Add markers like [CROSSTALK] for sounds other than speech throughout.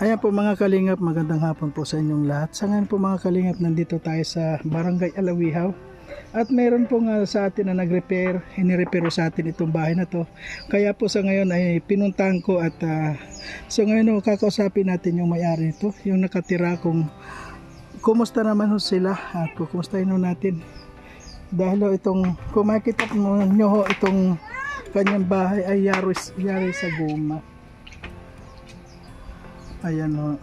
Ayan po mga kalingap, magandang hapon po sa inyong lahat. Sa ngayon po mga kalingap, nandito tayo sa Barangay Alawihaw. At mayroon po nga sa atin na nag-repair, inirepero sa atin itong bahay na to. Kaya po sa ngayon ay pinuntahan ko at ah, sa ngayon oh, kakausapin natin yung may-ari nito, yung nakatira kung kumusta naman ho sila at kukumustahin ho natin. Dahil ho itong, mo nyo ho, itong kanyang bahay ay yari, yari sa guma. Ayan o.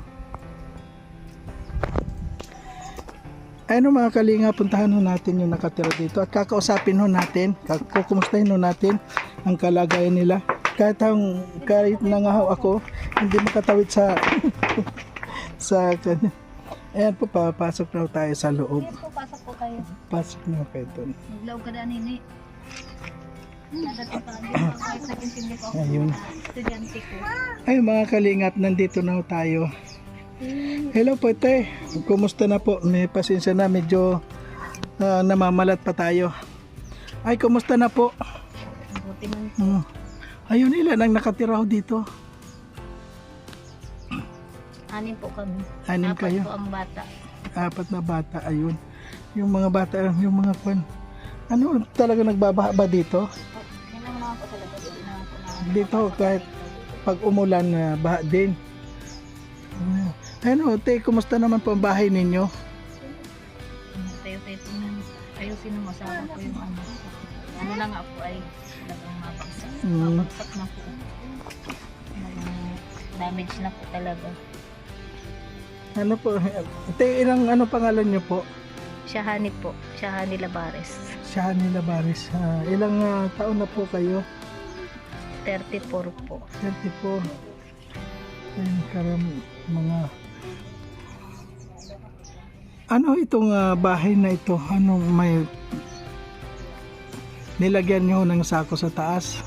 Ayun o mga kalinga, puntahan ho natin yung nakatira dito at kakausapin ho natin, kukumustahin ho natin ang kalagayan nila. Kahit, ang, kahit na nga ho ako, hindi makatawid sa [LAUGHS] sa kanya. Ayan po, papasok na tayo sa loob. Pasok po kayo. Pasok na kayo doon. Naglaw ka na nini. Ayun. Ay mga kalingap, nandito na tayo. Hello po te, kumusta na po? May pasensya na, medyo ah, namamalat pa tayo. Ay, kumusta na po? Buti man po. Hmm. Ayun, ilan ang nakatira dito? Anin po kami. Anim Apat kayo? po ang bata. Apat na bata, ayun. Yung mga bata, yung mga kwan. Ano, talaga nagbabaha ba dito? Yan lang naman po talaga. Hindi naman po na. Dito, kahit pag umulan, na baha din. Ano, te, kumusta naman po ang bahay ninyo? Tayo-tayo po na. Ayusin ng asawa ko yung ano. Ano na nga po ay talagang mabagsak. Mm. Mabagsak na po. Talagang damage na po talaga. Ano po, te, ilang ano pangalan nyo po? Shahani po. Shahani Labares. Shani Labaris. Ah, ilang ah, taon na po kayo? 34 po. 34. Ayun, karam, mga... Ano itong ah, bahay na ito? Ano may... Nilagyan nyo ng sako sa taas?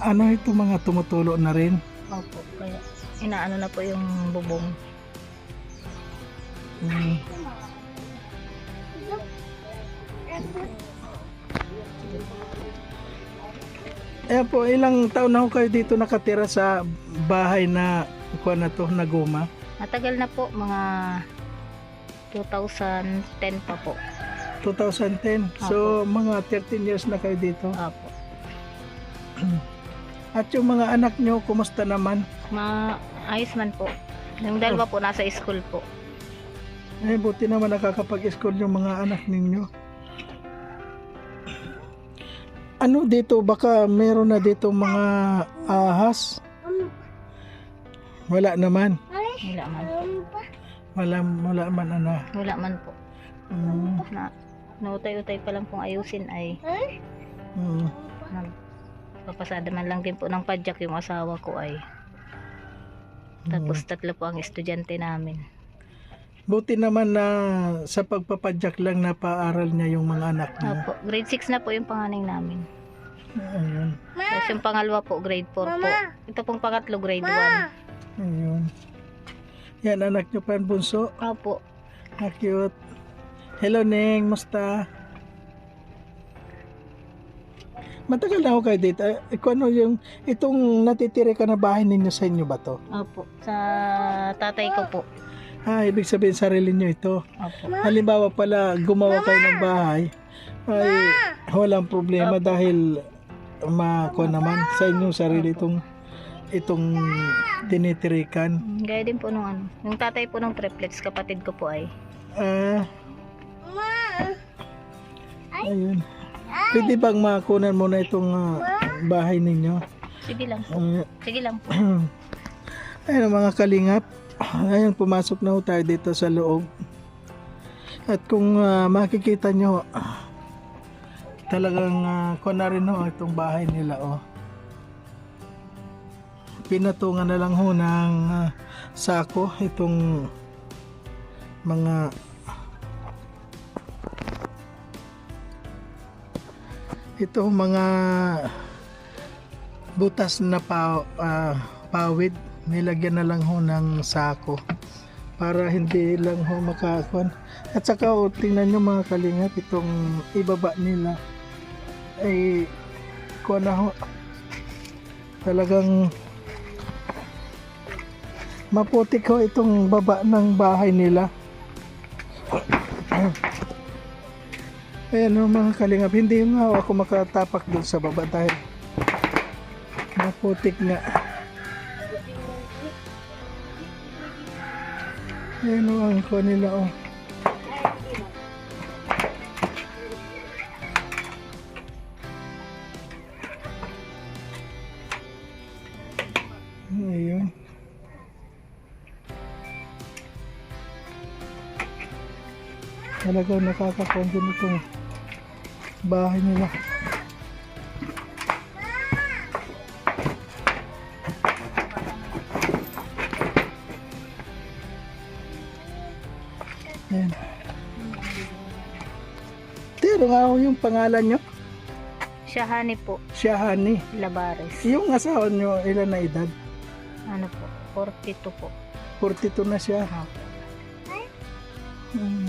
Ano ito mga tumutulo na rin? Opo. Kaya inaano na po yung bubong. Mm. Ayan po, ilang taon na ho kayo dito nakatira sa bahay na kuha na to, na guma? Matagal na po. Mga 2010 pa po. 2010. So, mga 13 years na kayo dito. Opo. [CLEARS THROAT] At yung mga anak nyo, kumusta naman? Ma ayos man po. Yung dalawa po nasa school po. Eh, buti naman nakakapag-school yung mga anak ninyo. Ano dito? Baka meron na dito mga ahas? Wala naman. Wala man. Wala, wala man ano. Wala man po. Mm, Na nautay-utay pa lang pong ayusin ay mm. nagpapasada man lang din po ng padyak yung asawa ko ay. Tapos tatlo po ang estudyante namin. Buti naman na sa pagpapadyak lang napaaral niya yung mga anak niya. Opo, grade 6 na po yung panganing namin. Ayun. Tapos yung pangalawa po, grade 4 po. Ito pong pangatlo, grade 1. Ayun. Yan, anak niyo pa ang bunso. Opo. Ah, cute. Hello, Neng. Musta? Matagal na ako kayo dito. Eh, kung ano yung, itong natitira ka na bahay ninyo sa inyo ba to? Opo. Sa tatay ko po. Ah, ibig sabihin sarili nyo ito. Opo. Halimbawa pala, gumawa kayo ng bahay, ay walang problema dahil mako naman sa inyong sarili itong itong tinitirikan. Gaya din po nung ano. Yung tatay po ng triplets, kapatid ko po ay. Ah. Ayun. Pwede bang makunan mo na itong ah, bahay ninyo? Sige lang po. Ah, Sige lang po. [CLEARS THROAT] ayun mga kalingap. Ayan, pumasok na tayo dito sa loob. At kung uh, makikita nyo, talagang uh, ko na rin ho, itong bahay nila. Oh. Pinatungan na lang ho ng uh, sako itong mga ito mga butas na pa, uh, pawid nilagyan na lang ho ng sako para hindi lang ho makakuan. At saka oh, tingnan nyo mga kalingap itong ibaba nila ay kuan na ho. Talagang maputik ho itong baba ng bahay nila. [CLEARS THROAT] Ayan o mga kalingap, hindi nga ako makatapak doon sa baba dahil maputik nga. Ayan o ang kuha nila o. Ayun. Talagang nakakakuha din itong bahay nila. Ayan. Tiro nga ako yung pangalan nyo. Shahani po, Shahani. Labares. Yung asawa nyo, ilan na edad? Ano po, 42 po. 42 na siya. Hmm.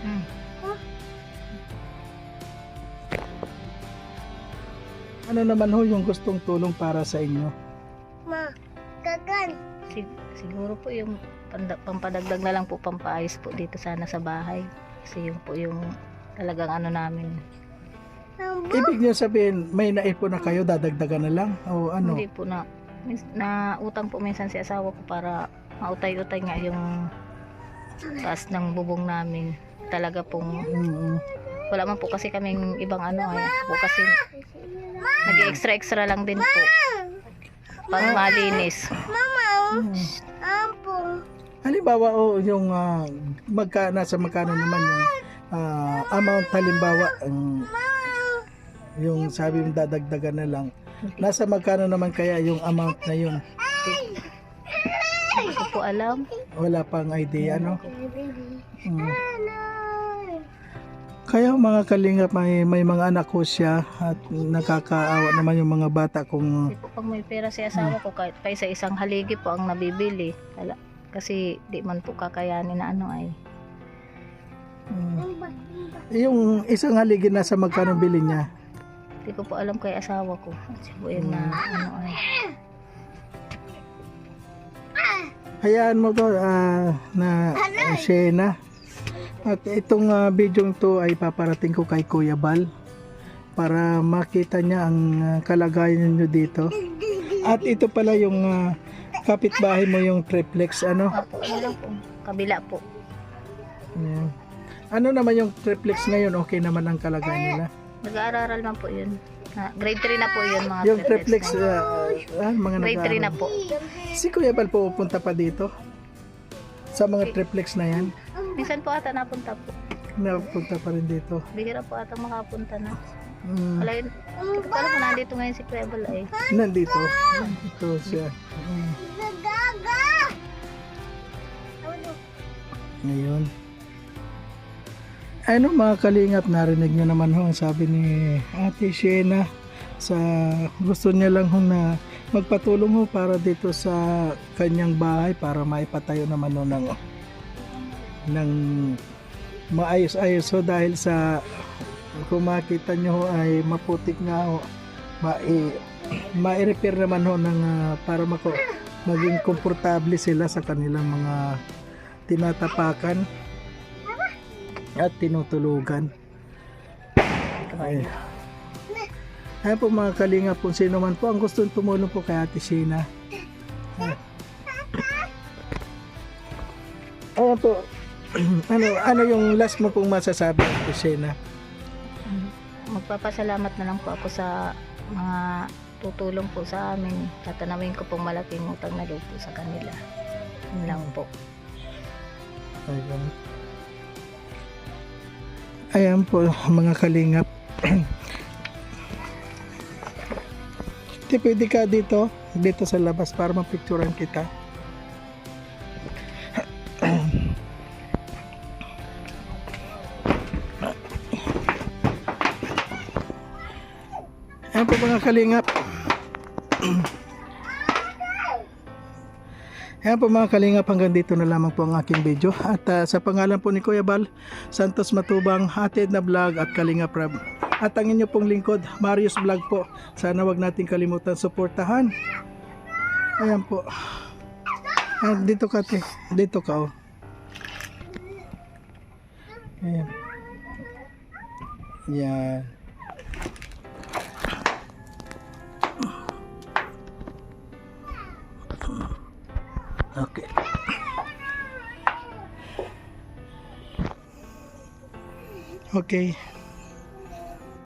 Hmm. Ano naman ho yung gustong tulong para sa inyo? Sig- siguro po yung pampadagdag na lang po pampaayos po dito sana sa bahay. Kasi yung po yung talagang ano namin. Ibig niyo sabihin, may naipon na kayo, dadagdagan na lang? O ano? Hindi po na, na utang po minsan si asawa ko para mautay-utay nga yung taas ng bubong namin. Talaga pong Mm, wala man po kasi kaming ibang ano ay po kasi nag-extra extra lang din po. Pang malinis. mm. Halimbawa, o yung ah, magka, nasa magkano naman yung ah, amount halimbawa, ang yung sabi mo dadagdagan na lang. Nasa magkano naman kaya yung amount na yun? Hindi ko po alam. Wala pang idea, no? Mm. Kaya mga kalingap, may, may mga anak ko siya at nakakaawa naman yung mga bata kung Kasi po pag may pera si asawa ko kahit pa sa isang haligi po ang nabibili. Wala. Kasi di man po kakayanin na ano ay. mm, yung isang haligi nasa magkano bili niya. Hindi ko po alam kay asawa ko. Kasi po yun na ano ay. Hayaan mo to ah, na uh, Shena. At itong ah, video to ay paparating ko kay Kuya Bal para makita niya ang ah, kalagayan niyo dito. At ito pala yung ah, kapitbahay mo yung triplex ano? Lang po. Kabila po. Ayan. Ano naman yung triplex ngayon? Okay naman ang kalagayan nila. Nag-aaral man po yun. Grade 3 na po yun mga Yung triplex, na. ah, ah, mga Grade 3 na nag-aaral. po. Si Kuya Bal pupunta pa dito? Sa mga triplex na yan? Minsan po ata napunta po. Napunta pa rin dito. Bihira po ata makapunta na. Mm, Wala yun. Hindi ko pa alam kung nandito ngayon si Kuya Bal eh. nandito. Ito siya. Mm. Ngayon. Ano mga kalingap, narinig nyo naman ho ang sabi ni Ate Shena sa gusto niya lang ho na magpatulong ho para dito sa kanyang bahay para maipatayo naman ho ng ng maayos-ayos ho dahil sa kung makita nyo ho ay maputik nga ho mai mai-repair naman ho ng ah, para mako maging komportable sila sa kanilang mga tinatapakan at tinutulugan. Ay. Ayan po mga kalinga po sino man po ang gusto tumulong po kay Ate Sheena. Ay. Ayan po. [CLEARS THROAT] ano, ano yung last mo pong masasabi Ate Sheena? Magpapasalamat na lang po ako sa mga tutulong po sa amin. Tatanawin ko pong malaking utang na loob po sa kanila. Yun lang po. Ayan. Ayan po mga kalingap. [CLEARS THROAT] Di pwede ka dito, dito sa labas para mapicturean kita. [CLEARS THROAT] Ayan po mga kalingap. [CLEARS THROAT] Ayan po mga kalingap, hanggang dito na lamang po ang aking video. At ah, sa pangalan po ni Kuya Bal, Santos Matubang, Hatid na Vlog at Kalingap Rab. At ang inyo pong lingkod, Marius Vlog po. Sana wag natin kalimutan suportahan. Ayan po. Ayan, dito ka te. Dito ka oh. Ayan. Yan. Okay.